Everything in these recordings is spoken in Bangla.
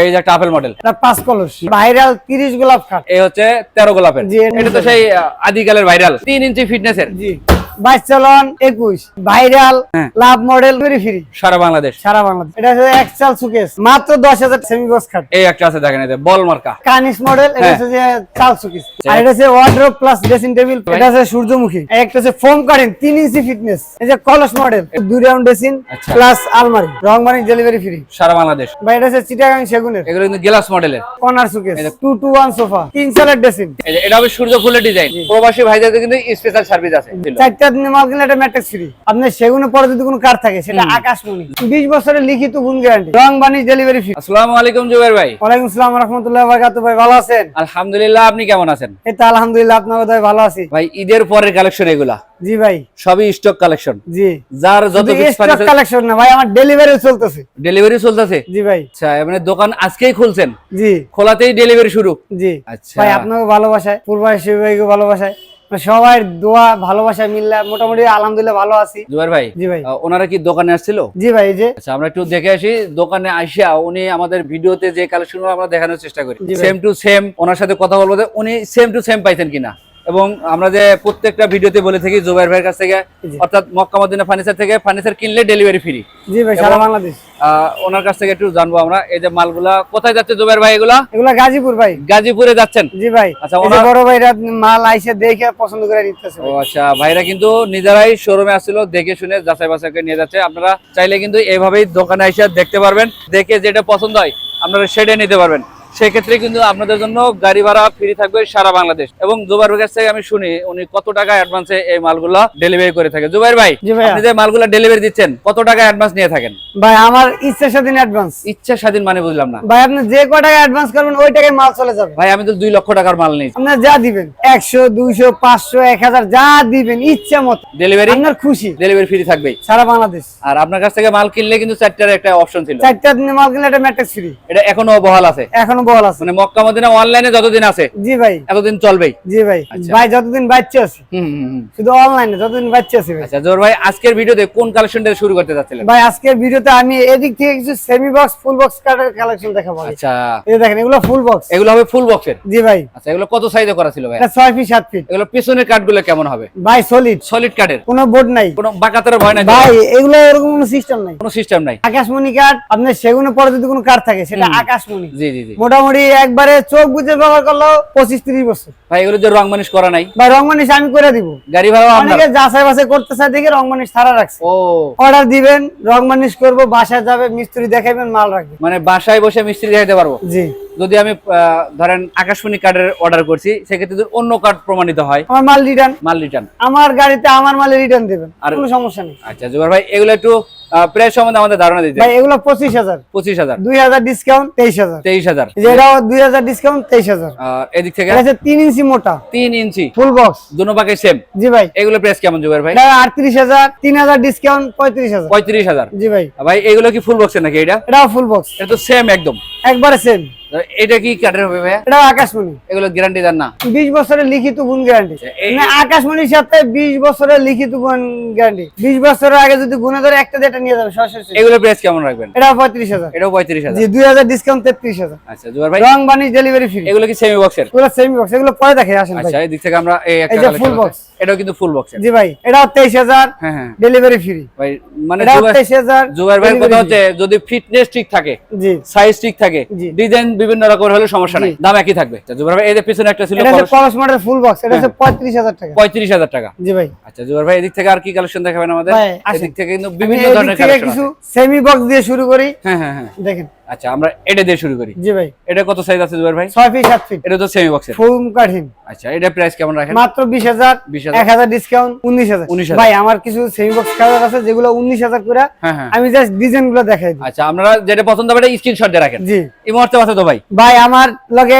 এই যে একটা আপেল মডেল পাঁচ কলস। ভাইরাল তিরিশ গোলাপ খাট। এই হচ্ছে তেরো গোলাপের। এটা তো সেই আদিকালের ভাইরাল। তিন ইঞ্চি ফিটনেসের জি। বাইশ চালন একুশ ভাইরাল। লাভ মডেল ফ্রি সারা বাংলাদেশ। সারা বাংলাদেশ। এটা হচ্ছে এক্সেল সুকেস মাত্র দশ হাজার সেমি বক্স খাট এই একটা আছে দেখেন বল মার্কা। কানিস মডেল এটা হ্যাঁ। হচ্ছে যে চাল সুকেস আর এটা হচ্ছে ওয়ার্ড্রোপ প্লাস ড্রেসিং টেবিল এটা হচ্ছে সূর্যমুখী। একটা হচ্ছে ফোম কারেন্ট তিন ইঞ্চি ফিটনেস এই যে কলস মডেল দুই রাউন্ড ড্রেসিং আচ্ছা। প্লাস আলমারি। রং মানি ডেলিভারি ফ্রি সারা বাংলাদেশ। এটা হচ্ছে চিটাগাং সেগুনের এগুলো কিন্তু গ্লাস মডেলের corner showcase two two one sofa তিন সালের ড্রেসিং এটা হবে সূর্য ফুলের ডিজাইন প্রবাসী ভাইদের কিন্তু স্পেশাল সার্ভিস আছে। চারটা মাল কিনলে এটা ম্যাট্রিক্স ফ্রি আপনার সেগুনের পরে যদি কোনো কার থাকে সেটা আকাশমণি বিশ বছরের লিখিত গুণ গ্যারান্টি রং বানিশ ডেলিভারি ফ্রি আসসালামু আলাইকুম জুবের ভাই। ওয়ালাইকুম আসসালাম রহমতুল্লাহ বারকাত ভাই ভালো আছেন? আলহামদুলিল্লাহ আপনি কেমন আছেন? এই তো আলহামদুলিল্লাহ আপনার বোধহয় ভালো আছি। ভাই ঈদের পরের কালেকশন এগুলা? জি ভাই। সবই স্টক কালেকশন জি। যার যত স্টক কালেকশন না ভাই আমার ডেলিভারি চলতেছে। ডেলিভারি চলতেছে? জি ভাই। আচ্ছা মানে দোকান আজকেই খুলছেন? জি। খোলাতেই ডেলিভারি শুরু? জি। আচ্ছা। ভাই আপনাকে ভালোবাসায় পূর্বাসী ভাইকে ভালোবাসায়। সবাই দোয়া ভালোবাসা মিললে মোটামুটি আলহামদুলিল্লাহ ভালো আছি। জুবের ভাই জি ভাই। ওনারা কি দোকানে আসছিল? জি ভাই যে। আচ্ছা আমরা একটু দেখে আসি দোকানে আসিয়া উনি আমাদের ভিডিওতে যে কালেকশন আমরা দেখানোর চেষ্টা করি। সেম টু সেম ওনার সাথে কথা বলব উনি সেম টু সেম পাইছেন কিনা। এবং আমরা যে প্রত্যেকটা ভিডিওতে বলে থাকি জুবাইর ভাইয়ের কাছ থেকে অর্থাৎ মক্কা মদিনা ফার্নিচার থেকে ফার্নিচার কিনলে ডেলিভারি ফ্রি। জি ভাই সারা বাংলাদেশ। ওনার কাছ থেকে একটু জানব আমরা এই যে মালগুলা কোথায় যাচ্ছে জুবাইর ভাই এগুলা? এগুলা গাজীপুর ভাই। গাজীপুরে যাচ্ছেন? জি ভাই আচ্ছা, ওনার- বড় ভাইরা মাল আইসে দেখে পছন্দ করে নিতেছে ও আচ্ছা ভাইরা কিন্তু নিজেরাই শোরুমে আসছিল দেখে শুনে যাচাই বাছাই করে নিয়ে যাচ্ছে। আপনারা চাইলে কিন্তু এইভাবেই দোকানে এসে দেখতে পারবেন দেখে যেটা পছন্দ হয় আপনারা সেটাই নিতে পারবেন। সেক্ষেত্রে কিন্তু আপনাদের জন্য গাড়ি ভাড়া ফ্রি থাকবে সারা বাংলাদেশ। এবং জুবাইর ভাইয়ের থেকে আমি শুনি উনি কত টাকা অ্যাডভান্সে এই মালগুলা ডেলিভারি করে থাকে জুবাইর ভাই আপনি যে মালগুলা ডেলিভারি দিচ্ছেন কত টাকা অ্যাডভান্স নিয়ে থাকেন? ভাই আমার ইচ্ছার স্বাধীন অ্যাডভান্স ইচ্ছা স্বাধীন মানে বুঝলাম না। ভাই আপনি যে কয় টাকা অ্যাডভান্স করবেন ওই টাকায় মাল চলে যাবে। ভাই আমি তো দুই লক্ষ টাকার মাল নিয়েছি। আপনার যা দিবেন একশো দুইশো পাঁচশো এক হাজার যা দিবেন ইচ্ছা মতো। ডেলিভারি আপনার খুশি। ডেলিভারি ফ্রি থাকবে সারা বাংলাদেশ। আর আপনার কাছ থেকে মাল কিনলে কিন্তু চারটার একটা অপশন ছিল। চারটার দিনে মাল কিনলে এটা ম্যাট্রিক্স ফ্রি এটা এখনও বহাল আছে। এখনও বল আছে। মানে মক্কা মদিনা অনলাইনে যতদিন আছে জি ভাই। এতদিন চলবেই। জি ভাই। আচ্ছা। ভাই যতদিন বাচ্চা আছে হুম হুম হুম। শুধু অনলাইনে যতদিন বাচ্চা আছে আচ্ছা জোর ভাই আজকের ভিডিওতে কোন কালেকশনটা শুরু করতে যাচ্ছিলেন? ভাই আজকের ভিডিওতে আমি এদিক থেকে কিছু সেমি বক্স ফুল বক্স কার্ডের কালেকশন দেখাবো আচ্ছা। এই দেখেন এগুলো ফুল বক্স এগুলো হবে ফুল বক্সের জি ভাই। আচ্ছা এগুলো কত সাইজে করা ছিল ভাই? এটা ছয় ফিট সাত ফিট এগুলো পিছনের কাঠগুলো কেমন হবে? ভাই সলিড সলিড কাঠের কোনো বোর্ড নাই। কোনো বাঁকাতের ভয় নাই? ভাই এগুলো এরকম কোনো সিস্টেম নাই। কোনো সিস্টেম নাই। আকাশমণি কাঠ আপনার সেগুনের পরে যদি কোনো কাঠ থাকে সেটা আকাশমণি। জি জি জি। মোটামুটি একবারে চোখ বুঝে ব্যবহার করলেও পঁচিশ ত্রিশ বছর। ভাই এগুলো যে রং মানিশ করা নাই? ভাই রংমানিশ আমি করে দিব। গাড়ি ভাড়া অনেকে যাচাই বাছাই করতে চায় দেখে রংমানিশ ছাড়া রাখছে। ও। অর্ডার দিবেন রংমানিশ করব বাসায় যাবে মিস্ত্রি দেখাবেন মাল রাখবে। মানে বাসায় বসে মিস্ত্রি দেখাতে পারব? জি। যদি আমি ধরেন আকাশমণি কার্ডের অর্ডার করছি সেক্ষেত্রে অন্য কার্ড প্রমাণিত হয় আমার মাল রিটার্ন মাল রিটার্ন আমার গাড়িতে আমার মালে রিটার্ন দেবেন আর- কোনো সমস্যা নেই। আচ্ছা জুবার ভাই এগুলো একটু প্রাইস সম্বন্ধে আমাদের ধারণা দিতে ভাই এগুলো পঁচিশ হাজার। পঁচিশ হাজার। দুই হাজার ডিসকাউন্ট তেইশ হাজার। তেইশ হাজার। এই যে এটাও দুই হাজার ডিসকাউন্ট তেইশ হাজার। আর এদিক থেকে? হচ্ছে তিন ইঞ্চি মোটা। তিন ইঞ্চি। ফুল বক্স দুনো পাকে সেম জি ভাই। এগুলো প্রাইস কেমন জুবের ভাই? এটা আটত্রিশ হাজার তিন হাজার ডিসকাউন্ট পঁয়ত্রিশ হাজার। পঁয়ত্রিশ হাজার। জি ভাই। ভাই এগুলো কি ফুল বক্সের নাকি এটা? এটা ফুল বক্স এটা তো সেম একদম। একবারে সেম এটা কি কাঠের হবে ভাইয়া? এটাও আকাশমণি। এগুলো গ্যারান্টি দেন না। বিশ বছরের লিখিত গুণ গ্যারান্টি মানে আকাশমণির সাথে বিশ বছরের লিখিত গুণ গ্যারান্টি বিশ বছরের আগে যদি গুণে ধরে একটা যেটা নিয়ে যাবে সরাসরি এগুলো প্রাইস কেমন রাখবেন? এটা পঁয়ত্রিশ হাজার। এটাও পঁয়ত্রিশ হাজার। দুই হাজার ডিসকাউন্ট তেত্রিশ হাজার। আচ্ছা জুবার ভাই। রং বানিশ ডেলিভারি ফ্রি এগুলো কি সেমি বক্সের এগুলো সেমি বক্স এগুলো পরে দেখে আসেন ভাই। আচ্ছা এই দিক থেকে আমরা এই একটা box। আছে। এটাও কিন্তু ফুল বক্স জি ভাই এটা তেইশ হাজার হ্যাঁ হ্যাঁ। ডেলিভারি ফ্রি ভাই মানে তেইশ হাজার জুবাইর ভাইয়ের কথা হচ্ছে যদি ফিটনেস ঠিক থাকে জি। সাইজ ঠিক থাকে জি। ডিজাইন বিভিন্ন রকমের হলে সমস্যা নেই। দাম একই থাকবে। জুবার ভাই এদের পিছনে একটা ছিল এটা হচ্ছে ফুল বক্স এটা হচ্ছে পঁয়ত্রিশ হাজার টাকা। পঁয়ত্রিশ হাজার টাকা। জি ভাই। আচ্ছা জুবার ভাই এদিক থেকে আর কি কালেকশন দেখাবেন আমাদের। এদিক থেকে কিন্তু বিভিন্ন ধরনের কালেকশন কিছু সেমি বক্স দিয়ে শুরু করি। হ্যাঁ হ্যাঁ হ্যাঁ। দেখেন। আচ্ছা আমরা এটা দিয়ে শুরু করি। জি ভাই। এটা কত সাইজ আছে জুবাইর ভাই? ছয় ফিট সাত ফিট এটা তো সেমি বক্সের ফুল কাঠিন আচ্ছা এটা প্রাইস কেমন রাখেন? মাত্র বিশ হাজার 20,000 এক হাজার ডিসকাউন্ট উনিশ হাজার। 19,000 ভাই আমার কিছু সেমি বক্স কালার আছে যেগুলো উনিশ হাজার করে হ্যাঁ হ্যাঁ। আমি জাস্ট ডিজাইনগুলো দেখাই দিই। আচ্ছা আপনারা যেটা পছন্দ হবে স্ক্রিনশট দিয়ে রাখেন। জি। এই মুহূর্তে আছে তো ভাই? ভাই আমার লগে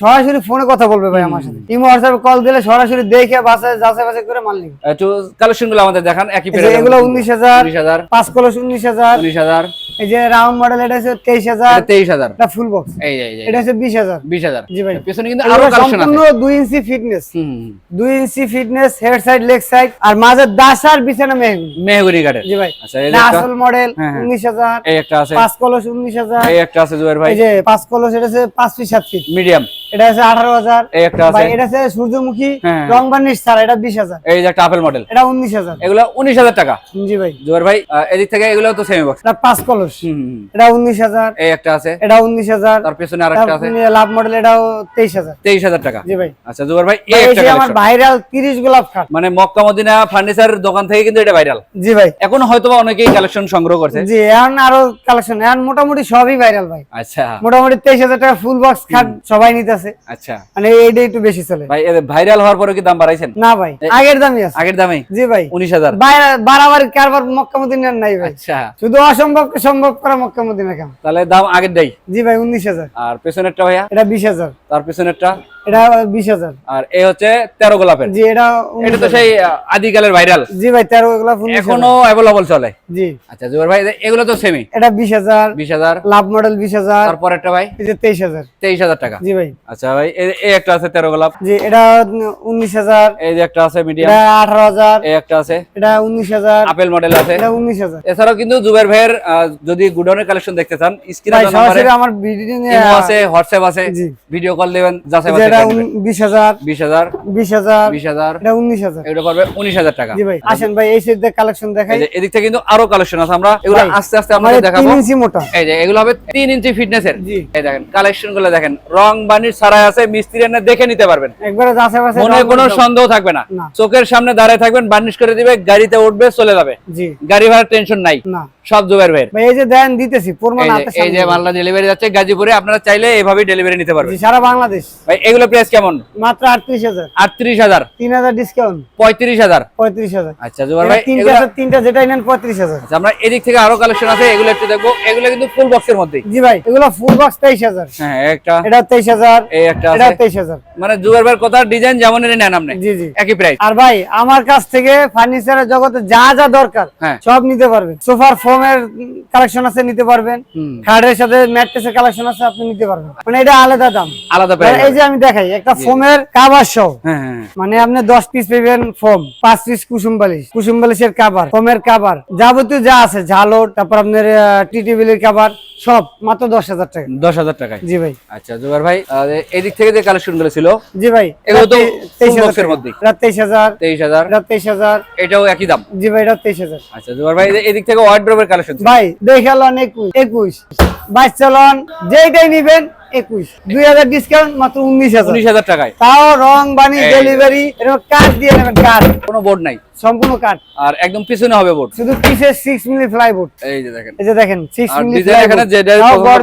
সরাসরি ফোনে কথা বলবে ভাই আমার সাথে। ইমো হোয়াটসঅ্যাপে কল দিলে সরাসরি দেখে বাসায় যাচাই বাছাই করে মাল নিবে। একটু কালেকশনগুলো আমাদের দেখান একই এই যে পেরে এগুলো উনিশ হাজার উনিশ হাজার। পাঁচ কলস উনিশ হাজার। উনিশ হাজার। এই যে রাউন্ড মডেল এটা হচ্ছে তেইশ তেইশ হাজার তেইশ হাজার। ফুল বক্স এই এই এই এটা হচ্ছে বিশ হাজার। বিশ হাজার। জি ভাই। পেছনে কিন্তু আরও সম্পূর্ণ দুই ইঞ্চি ফিটনেস হুম, হুম, হুম। দুই inch fitness head side leg side আর মাঝে দাস আর বিছানা কাঠের। জি ভাই। আচ্ছা আসল মডেল হ্যাঁ, হ্যাঁ। উনিশ হাজার। এই একটা আছে। পাঁচ কলস উনিশ হাজার। এই একটা আছে জুয়ের ভাই। এই যে পাঁচ কলস এটা হচ্ছে পাঁচ ফিট সাত ফিট মিডিয়াম। এটা আছে আঠারো হাজার। এই একটা আছে। এটা আছে সূর্যমুখী। রং বার্নিশ ছাড়া এটা বিশ হাজার। এই যে একটা আপেল মডেল এটা উনিশ হাজার। এগুলো উনিশ হাজার টাকা। জি ভাই। জুয়ের ভাই এদিক থেকে এগুলো তো সেমি বক্স এটা পাঁচ কলস। এটা উনিশ হাজার। এই একটা আছে। এটা উনিশ হাজার। তার পেছনে আরেকটা আছে। লাভ মডেল এটাও তেইশ হাজার। টাকা। জি ভাই। আচ্ছা জুয়ের ভাই এই একটা আমার ভাইরাল তিরিশ গোলাপ খাট মানে মক্কা মদিনা ফার্নিচার দোকান থেকে কিন্তু এটা ভাইরাল জি ভাই। এখন হয়তো অনেকেই কালেকশন সংগ্রহ করছে। জি এখন আরও কালেকশন এখন মোটামুটি সবই ভাইরাল ভাই। আচ্ছা। মোটামুটি তেইশ হাজার টাকা ফুল বক্স খাট সবাই নিতেছে। আচ্ছা। মানে এইটা একটু বেশি চলে। ভাই ভাইরাল হওয়ার পরে কি দাম বাড়াইছেন? না ভাই আগের দামই আছে। আগের দামে? জি ভাই। উনিশ হাজার। বারাবার কারবার মক্কা মদিনার নাই ভাই। আচ্ছা। শুধু অসম্ভব সম্ভব করা মক্কা মদিনা কেন তাহলে দাম আগের দেয় জি ভাই উনিশ হাজার। আর পেছনেরটা ভাইয়া? এটা বিশ হাজার। তার পেছনেরটা? এটা বিশ হাজার। আর এই হচ্ছে তেরো গোলাপের। জি এটা এটা তো সেই আদিকালের ভাইরাল জি ভাই তেরো এগুলা উনিশ এখনও চলে? জি। আচ্ছা ভাই এগুলো তো সেমি এটা লাভ মডেল বিশ হাজার। তারপরেরটা ভাই? এই যে টাকা। জি ভাই। আচ্ছা ভাই এই- একটা আছে তেরো গোলাপ। জি এটা উনিশ হাজার। এই যে একটা আছে মিডিয়াম এটা আঠারো হাজার। এই একটা আছে। এটা উনিশ হাজার। আপেল মডেল আছে। এটা উনিশ হাজার। এছাড়াও কিন্তু জুবের ভাইয়ের যদি গুডাউনের কালেকশন দেখতে চান স্ক্রিনে আমার ভিডিও আছে হোয়াটসঅ্যাপ আছে। ভিডিও কল দেবেন যাচাই এটা করে নেবেন। বিশ হাজার বিশ হাজার বিশ হাজার বিশ হাজার এটা উনিশ হাজার। এগুলো পারবে উনিশ হাজার টাকা। জি ভাই আসেন ভাই এই সেট কালেকশন দেখাই। এই যে থেকে কিন্তু আরও কালেকশন আছে আমরা এগুলো আস্তে আস্তে আমার আপনাদের তিন ইঞ্চি মোটা। এই যে এগুলো হবে তিন ইঞ্চি ফিটনেসের। এই দেখেন কালেকশনগুলো দেখেন রং বানির ছাড়াই আছে মিস্ত্রি এনে দেখে নিতে পারবেন। একবারে মনে কোনো সন্দেহ থাকবে না। চোখের সামনে দাঁড়ায় থাকবেন বার্নিশ করে দিবে গাড়িতে উঠবে চলে যাবে। জি। গাড়ি ভাড়ার টেনশন নাই। না। সব জুবের ভাই এই যে দেন দিতেছি প্রমাণ এই যে- ডেলিভারি যাচ্ছে গাজীপুরে আপনারা চাইলে এইভাবে ডেলিভারি নিতে পারবেন। সারা বাংলাদেশ। ভাই এগুলো প্রাইস কেমন? মাত্র আটত্রিশ হাজার। আটত্রিশ হাজার। তিন হাজার ডিসকাউন্ট পঁয়ত্রিশ হাজার। পঁয়ত্রিশ হাজার। আচ্ছা জুবার ভাই তিনটা তিনটা যেটাই নেন আচ্ছা, আমরা এদিক থেকে আরও কালেকশন আছে এগুলো একটু দেখব। এগুলো কিন্তু ফুল বক্সের মধ্যেই। জি ভাই এগুলো ফুল বক্স তেইশ হাজার। হ্যাঁ একটা এটা তেইশ হাজার এই একটা এটা আছে। তেইশ হাজার। মানে জুবার ভাইয়ের কথা ডিজাইন যেমন নেন আপনি। জি জি। একই প্রাইস আর ভাই আমার কাছ থেকে ফার্নিচারের জগতে যা যা দরকার হ্যাঁ। সব নিতে পারবেন। সোফার ফোমের কালেকশন আছে নিতে পারবেন। খাটের সাথে ম্যাট্রেসের কালেকশন আছে আপনি নিতে পারবেন। মানে এটা আলাদা দাম। আলাদা এই যে আমি দেখাই একটা ফোমের কাভার সহ মানে আপনি দশ পিস পেবেন ফোম পাঁচ পিস কুসুম বালিশ। কুসুম বালিশের কাবার ফোমের কাবার যাবতীয় যা আছে ঝালর তারপর আপনার টি টেবিলের কাবার সব মাত্র দশ হাজার টাকা। দশ হাজার টাকায়? জি ভাই। আচ্ছা জুবার ভাই এদিক থেকে যে কালেকশনগুলো ছিল জি ভাই এগুলো তো তেইশ হাজার এর মধ্যেই। এটা তেইশ হাজার। তেইশ হাজার। এটা তেইশ হাজার। এটাও একই দাম? জি ভাই এটা তেইশ হাজার। আচ্ছা জুবার ভাই এদিক থেকে ওয়ার্ড্রোবের কালেকশন ভাই দেখালন একুশ। একুশ। বাইশ চালন যেইটাই নিবেন একুশ। দুই হাজার ডিসকাউন্ট মাত্র উনিশ হাজার। উনিশ হাজার টাকায়। তাও রং বানি ডেলিভারি এরকম কাজ দিয়ে নেবেন কাজ। কোনো বোর্ড নাই। সম্পূর্ণ কাঠ। আর একদম পিছনে হবে বোর্ড শুধু পিসের সিক্স মিলি ফ্লাইবোর্ড এই যে দেখেন। এই যে দেখেন সিক্স আর মিলি ডিজাইন এখানে যে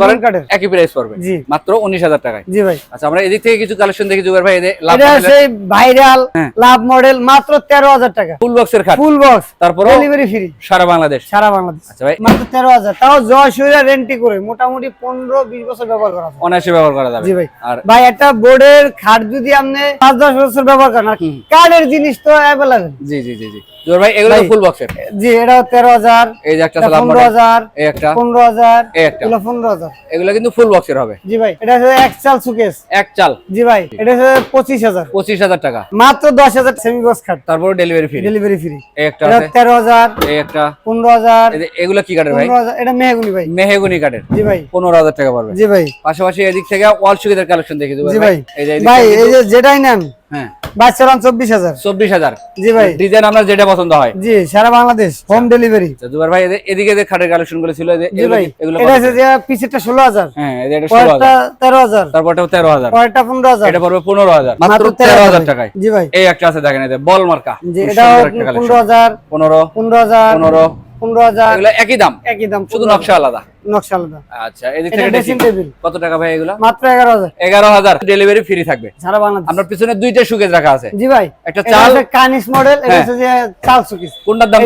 করেন একই প্রাইস পড়বে। জি। মাত্র উনিশ হাজার টাকায়। জি ভাই। আচ্ছা আমরা এদিক থেকে কিছু কালেকশন দেখি জুবার ভাই লাভ এটা সেই ভাইরাল হ্যাঁ। লাভ মডেল মাত্র তেরো হাজার টাকা। ফুল বক্সের খাট। ফুল বক্স তারপরও ডেলিভারি ফ্রি সারা বাংলাদেশ। সারা বাংলাদেশ। আচ্ছা ভাই। মাত্র তেরো হাজার। তাও জয়সূর্যা রেন্টি করে। মোটামুটি পনেরো বিশ বছর ব্যবহার করা যায়। অনায়াসে ব্যবহার করা যাবে। জি ভাই। আর ভাই একটা বোর্ডের খাট যদি আপনি পাঁচ দশ বছর ব্যবহার করেন আর জিনিস তো অ্যাভেলেবেল জি জি জি। জি জুবার ভাই এগুলো ফুল বক্সের জি এটা তেরো হাজার এই যে একটা এটা সালাম পনেরো হাজার এই একটা। পনেরো হাজার এই একটা। এগুলো পনেরো হাজার। এগুলো কিন্তু ফুল বক্সের হবে। জি ভাই এটা হচ্ছে এক চাল সুকেস এক চাল। জি ভাই এটা হচ্ছে পঁচিশ হাজার। পঁচিশ হাজার টাকা। মাত্র দশ হাজার সেমি বক্স খাট তারপরে ডেলিভারি ফ্রি ডেলিভারি ফ্রি এই একটা এটা আছে। তেরো হাজার এই একটা। পনেরো হাজার। এই যে- এগুলো কি ভাই? এটা মেহগুনি ভাই। মেহেগুনি জি ভাই। পনেরো হাজার টাকা পড়বে। জি ভাই। পাশাপাশি এদিক থেকে ওয়াল সুবিধার কালেকশন দেখি জি ভাই। এই যে ভাই এই যে যেটাই নেন বাইশ চালান চব্বিশ হাজার। চব্বিশ হাজার। জি ভাই। ডিজাইন আপনার যেটা পছন্দ হয়। জি সারা বাংলাদেশ হোম ডেলিভারি ভাই এদিকে যে খাটের কালেকশনগুলো ছিল এদের- জি এগুলো ভাই কি- এগুলো এটা আছে যে পিছেরটা ষোলো হাজার। হ্যাঁ তেরো হাজার। তারপরটা তেরো হাজার। পরেরটা পনেরো হাজার। এটা পড়বে পনেরো হাজার। মাত্র তেরো হাজার টাকায়। জি ভাই। এই একটা আছে দেখেন বল মার্কা। পনেরো হাজার পনেরো পনেরো হাজার পনেরো। পনেরো হাজার। একই দাম। একই দাম শুধু 15 নকশা আলাদা। নকশা আলাদা। আচ্ছা এদিক এটা থেকে ড্রেসিং টেবিল কত টাকা ভাই এগুলো? মাত্র এগারো হাজার। এগারো হাজার ডেলিভারি ফ্রি থাকবে। সারা বাংলাদেশ। আপনার পিছনে দুইটা সুকেজ রাখা আছে। জি ভাই একটা চাল কানিস মডেল এটা হ্যাঁ। হচ্ছে যে চাল সুকিস কোনটার দাম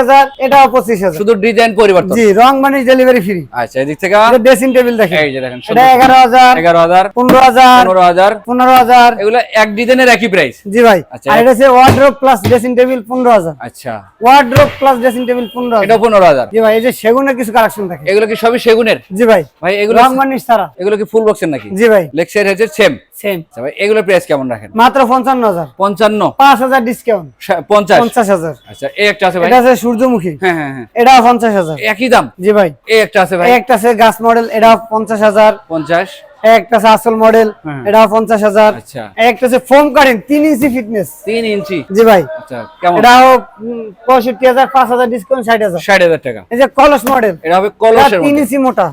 হাজার এটাও পঁচিশ হাজার। শুধু ডিজাইন পরিবর্তন। জি রং মানে ডেলিভারি ফ্রি আচ্ছা এদিক থেকে ড্রেসিং টেবিল দেখেন। এই যে দেখেন এটা এগারো হাজার এগারো হাজার পনেরো হাজার পনেরো হাজার। পনেরো হাজার। এগুলো এক ডিজাইনের একই প্রাইস জি ভাই আচ্ছা। আর এটা হচ্ছে ওয়ার্ড্রোপ প্লাস ড্রেসিং টেবিল পনেরো হাজার। আচ্ছা। ওয়ার্ড্রোপ প্লাস ড্রেসিং টেবিল পনেরো হাজার। এটাও পনেরো হাজার। জি ভাই এই যে সেগুনের কিছু কালেকশন থাকে এগুলো কি সবই সেগুনের? জি ভাই। ভাই এগুলো রং সারা এগুলো কি ফুল বক্সের নাকি? জি ভাই। সাইড হচ্ছে সেম সেম ভাই এগুলো প্রাইস কেমন রাখেন? মাত্র পঞ্চান্ন হাজার। পঞ্চান্ন? পাঁচ হাজার ডিসকাউন্ট সা- পঞ্চাশ? পঞ্চাশ হাজার। আচ্ছা এই একটা আছে ভাই? এটা আছে সূর্যমুখী। হ্যাঁ হ্যাঁ হ্যাঁ। এটাও পঞ্চাশ হাজার। একই দাম? জি ভাই। এই একটা আছে ভাই? এই একটা আছে গাছ মডেল এটাও পঞ্চাশ হাজার। পঞ্চাশ। এই একটা আসল মডেল হ্যাঁ। এটাও পঞ্চাশ হাজার। আচ্ছা। একটা আছে ফোম কারেন্ট তিন ইঞ্চি ফিটনেস তিন ইঞ্চি? জি ভাই। আচ্ছা কেমন? পঁয়ষট্টি হাজার পাঁচ হাজার ডিসকাউন্ট ষাট হাজার। ষাট হাজার টাকা। এই যে কলস মডেল এটা হবে এটা কলসের তিন ইঞ্চি মোটা।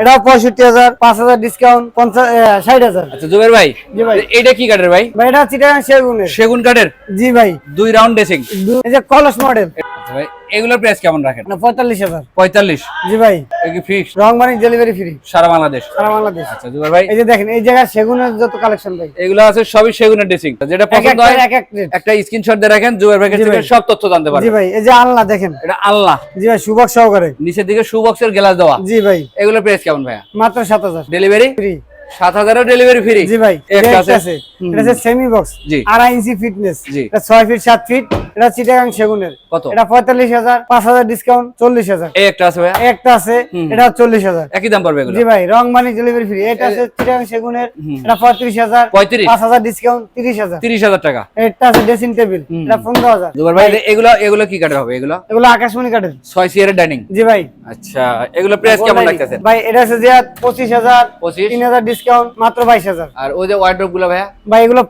এটাও পঁয়ষট্টি হাজার পাঁচ হাজার ডিসকাউন্ট পঞ্চাশ ষাট হাজার। আচ্ছা জুবের ভাই জি ভাই। এটা কি কাঠের ভাই? ভাই এটা চিটাগাং সেগুনের। সেগুন কাঠের জি ভাই। দুই রাউন্ড ড্রেসিং এই যে কলস মডেল আচ্ছা ভাই এগুলোর প্রাইস কেমন রাখেন? পঁয়তাল্লিশ হাজার। পঁয়তাল্লিশ? জি ভাই। কি ফিক্স রং ডেলিভারি ফ্রি সারা বাংলাদেশ? সারা বাংলাদেশ। আচ্ছা জুবের ভাই। এই যে দেখেন এই জায়গায় সেগুনের যত কালেকশন ভাই। এগুলো আছে সবই সেগুনের ড্রেসিং যেটা পছন্দ হয় এক এক একটা স্ক্রিনশট দিয়ে রাখেন জুবের থেকে ভাই। সব তথ্য জানতে জি ভাই এই যে আল্লাহ দেখেন। এটা আল্লাহ জি ভাই সুবক সহকারে। নিচের দিকে শু বক্সের গ্লাস দেওয়া। জি ভাই। এগুলোর প্রাইস কেমন ভাইয়া? মাত্র সাত হাজার। ডেলিভারি ফ্রি সাত হাজারের ডেলিভারি ফ্রি জি ভাই একটা আছে। আছে। এটা সেমি বক্স। আড়াই ইঞ্চি ফিটনেস এটা ছয় ফিট সাত ফিট এটা চিটাগাং সেগুনের। কত? এটা পঁয়তাল্লিশ হাজার পাঁচ হাজার ডিসকাউন্ট চল্লিশ হাজার। একটা আছে ভাইয়া? একটা আছে এটা চল্লিশ হাজার। একই দাম পড়বে জি ভাই রং মানি ডেলিভারি ফ্রি এটা আছে চিটাগাং সেগুনের এটা পঁয়ত্রিশ হাজার পঁয়ত্রিশ? পাঁচ হাজার ডিসকাউন্ট তিরিশ হাজার। তিরিশ হাজার টাকা। এটা আছে ড্রেসিং টেবিল এটা পনেরো হাজার। ভাই এগুলো এগুলো কি কাঠের হবে? এগুলো? এগুলো আকাশমণি কাঠের। ছয় সিয়ারের ডাইনিং জি ভাই। আচ্ছা এগুলো প্রাইস কেমন লাগতেছে? ভাই এটা আছে যে পঁচিশ হাজার পঁচিশ? তিন হাজার ডিসকাউন্ট মাত্র বাইশ হাজার। আর ওই যে ওয়ার্ড্রোপগুলো ভাইয়া? ভাই এগুলো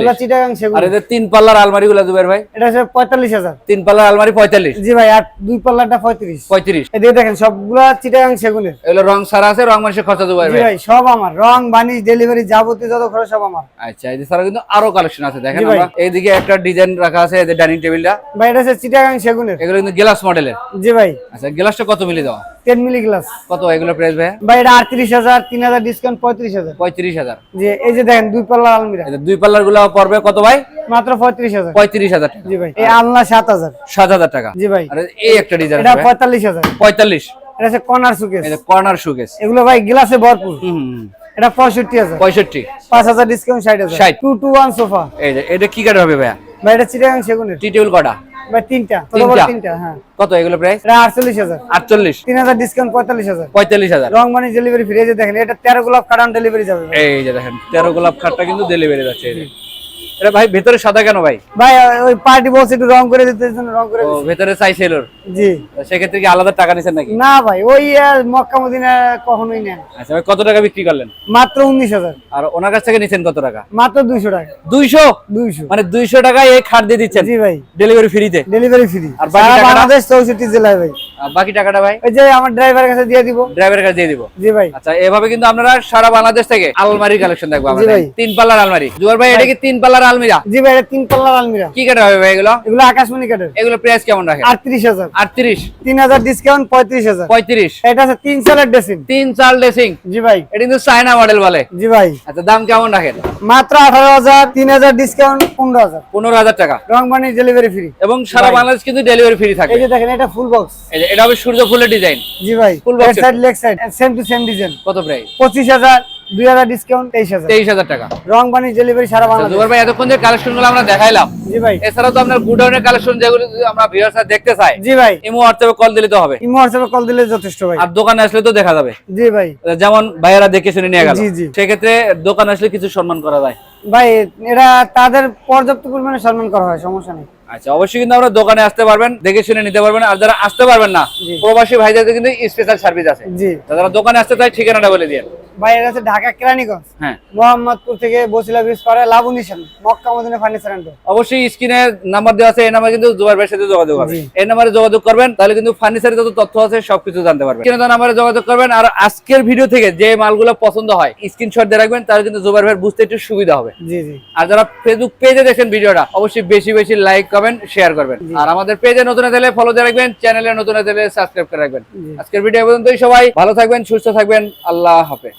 এগুলো চিটাগাং সেগুন আর এদের তিন পাল্লার আলমারি গুলো জুবের ভাই? এটা আছে তিন পাল্লার আলমারি জি ভাই আর দুই পাল্লাটা দেখেন সবগুলা চিটাগাং সেগুনের। এগুলো রং সারা আছে রং মানুষের খরচা জুবের ভাই? ভাই সব আমার। রং বানিশ ডেলিভারি যাবতীয় যত খরচ সব আমার। আচ্ছা এই কিন্তু আরও কালেকশন আছে। দেখেন। আমরা এইদিকে একটা ডিজাইন রাখা আছে এদের ডাইনিং টেবিলটা ভাই এটা আছে চিটাগাং সেগুনের। এগুলো কিন্তু গ্লাস মডেলের জি ভাই। আচ্ছা গ্লাসটা কত মিলি দেওয়া টেন মিলি গ্লাস কত এগুলো প্রাইস ভাইয়া? ভাই এটা আটত্রিশ হাজার তিন হাজার ডিসকাউন্ট পঁয়ত্রিশ হাজার। পঁয়ত্রিশ হাজার। জি এই যে দেখেন দুই পাল্লা আলমিরা। এদের দুই পাল্লারগুলো পড়বে কত ভাই? মাত্র পঁয়ত্রিশ হাজার। পঁয়ত্রিশ হাজার টাকা। জি ভাই এই আলনা সাত হাজার। সাত হাজার টাকা। জি ভাই। আর এই একটা ডিজাইন এটা পঁয়তাল্লিশ হাজার। পঁয়তাল্লিশ। এটা আছে কর্নার সুকেস যে কর্নার শুকেস এগুলো ভাই গ্লাসে ভরপুর। হুম। এটা পঁয়ষট্টি হাজার। পঁয়ষট্টি। পাঁচ হাজার ডিসকাউন্ট ষাট হাজার। 60 টু টু ওয়ান সোফা এই এটা কি কাঠের হবে ভাইয়া? ভাই এটা চিটাগাং সেগুনের। টি টেবিল কটা? ভাই তিনটা। হ্যাঁ। কত এগুলো প্রাইস এটা ডিসকাউন্ট রং মানি ডেলিভারি ফ্রি যে দেখেন এটা তেরো গোলাপ কাটান ডেলিভারি যাবে ভাই। এই যে দেখেন তেরো গোলাপ খাটটা কিন্তু ডেলিভারি যাচ্ছে এই এটা ভাই ভেতরে সাদা কেন ভাই? ভাই ওই পার্টি বলছে একটু রং করে দিতে জন্য রং করে ও। ভেতরে চাইছিল জি। সেক্ষেত্রে কি আলাদা টাকা নিছেন নাকি? না ভাই ওই মক্কা মদিনা কখনোই নেন। আচ্ছা ভাই কত টাকা বিক্রি করলেন? মাত্র উনিশ হাজার। আর ওনার কাছ থেকে নিছেন কত টাকা? মাত্র দুইশো টাকা। দুইশো? দুইশো। মানে দুইশো টাকায় এই খাট দিয়ে দিচ্ছেন? জি ভাই। ডেলিভারি ফ্রিতে ডেলিভারি ফ্রি আর? বাংলাদেশ চৌষট্টি জেলায় ভাই। বাকি টাকাটা ভাই? ওই যে আমার ড্রাইভারের কাছে দিয়ে দিব। ড্রাইভারের কাছে দিয়ে দিব। জি ভাই। আচ্ছা এভাবে কিন্তু আপনারা সারা বাংলাদেশ থেকে আলমারি কালেকশন দেখব আমরা তিন পাল্লার আলমারি। জুয়ার ভাই এটা কি তিন পাল্লার আলমিরা? জি ভাই এটা তিন পাল্লার আলমিরা। কি কাটা হবে ভাই এগুলো? এগুলো আকাশমণি কাঠের এগুলো প্রাইস কেমন রাখে আটত্রিশ হাজার আটত্রিশ। তিন হাজার ডিসকাউন্ট পঁয়ত্রিশ হাজার। পঁয়ত্রিশ। এটা আছে সালের ড্রেসিং তিন চার ড্রেসিং জি ভাই। এটা কিন্তু চায়না মডেল বলে। জি ভাই। আচ্ছা দাম কেমন রাখেন? মাত্র আঠারো হাজার তিন হাজার ডিসকাউন্ট পনেরো হাজার। পনেরো হাজার টাকা। রং বানিশ ডেলিভারি ফ্রি এবং সারা বাংলাদেশ কিন্তু ডেলিভারি ফ্রি থাকে। এই যে দেখেন এটা ফুল বক্স এই যে এটা হবে সূর্য ফুলের ডিজাইন জি ভাই। Full box side leg side same to same design কত প্রাইস পঁচিশ হাজার দুই হাজার ডিসকাউন্ট তেইশ হাজার। তেইশ হাজার টাকা। রং বানিশ ডেলিভারি সারা বাংলাদেশ। জুবাইর ভাই এতক্ষণ যে কালেকশনগুলো আমরা দেখাইলাম জি ভাই। এছাড়াও তো আপনার গুডাউনের কালেকশন যেগুলো আমরা ভিউয়ার্সরা দেখতে চাই জি ভাই। ইমো হোয়াটসঅ্যাপে কল দিলে তো হবে। ইমো হোয়াটসঅ্যাপে কল দিলে যথেষ্ট ভাই। আর দোকানে আসলে তো দেখা যাবে। জি ভাই। যেমন ভাইয়েরা দেখে শুনে নিয়ে গেল। জি, জি। সেক্ষেত্রে দোকান আসলে কিছু সম্মান করা যায়। ভাই এরা তাদের পর্যাপ্ত পরিমাণে সম্মান করা হয় সমস্যা নেই। আচ্ছা অবশ্যই কিন্তু আমরা দোকানে আসতে পারবেন দেখে শুনে নিতে পারবেন আর যারা আসতে পারবেন না প্রবাসী ভাইদের কিন্তু স্পেশাল সার্ভিস আছে। যারা দোকানে আসতে চায় ঠিকানাটা বলে দিয়ে ভাই এটা হচ্ছে ঢাকা কেরানীগঞ্জ হ্যাঁ। মোহাম্মদপুর থেকে বসিলা ব্রিজ পাড়ে মক্কা মদিনা ফার্নিচার অ্যান্ড অবশ্যই স্ক্রিনে নাম্বার দেওয়া আছে এই নাম্বার কিন্তু জোয়ার ভাইয়ের সাথে যোগাযোগ হবে। এই নাম্বারে যোগাযোগ করবেন তাহলে কিন্তু ফার্নিচারের যত তথ্য আছে সবকিছু জানতে পারবেন। স্ক্রিনে নাম্বারে যোগাযোগ করবেন আর আজকের ভিডিও থেকে যে মালগুলো পছন্দ হয় স্ক্রিনশট দিয়ে রাখবেন তাহলে কিন্তু জোবার ভাইয়ের বুঝতে একটু সুবিধা হবে। জি জি। আর যারা ফেসবুক পেজে দেখেন ভিডিওটা অবশ্যই বেশি বেশি লাইক করবেন শেয়ার করবেন। আর আমাদের পেজে নতুন হলে ফলো দিয়ে রাখবেন চ্যানেলে নতুন হলে সাবস্ক্রাইব করে রাখবেন। আজকের ভিডিও পর্যন্তই সবাই ভালো থাকবেন সুস্থ থাকবেন আল্লাহ হাফেজ।